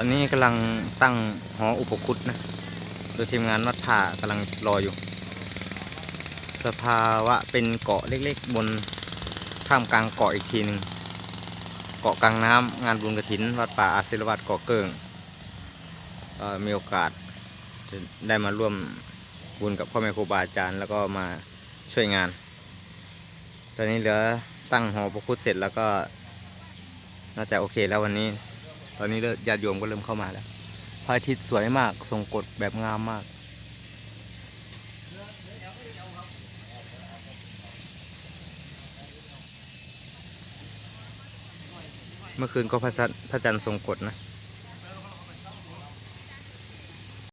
ตอนนี้กำลังตั้งหออุปคุตนะ โดยทีมงานวัดผ่ากำลังรออยู่ สภาวะเป็นเกาะเล็กๆ บนท่ามกลางเกาะอีกทีหนึ่งเกาะกลางน้ำงานบุญกระถิน วัดป่าอาศิลวัดเกาะเกิงมีโอกาสได้มาร่วมบุญกับพ่อแม่ครูบาอาจารย์ แล้วก็มาช่วยงาน ตอนนี้เหลือตั้งหอพระคุดเสร็จแล้วก็น่าจะโอเคแล้ววันนี้ ตอนนี้ญาติโยมก็เริ่มเข้ามาแล้วพระอาทิตย์สวยมากทรงกฎแบบงามมาก เมื่อคืนก็พระจันทร์ทรงกฎนะ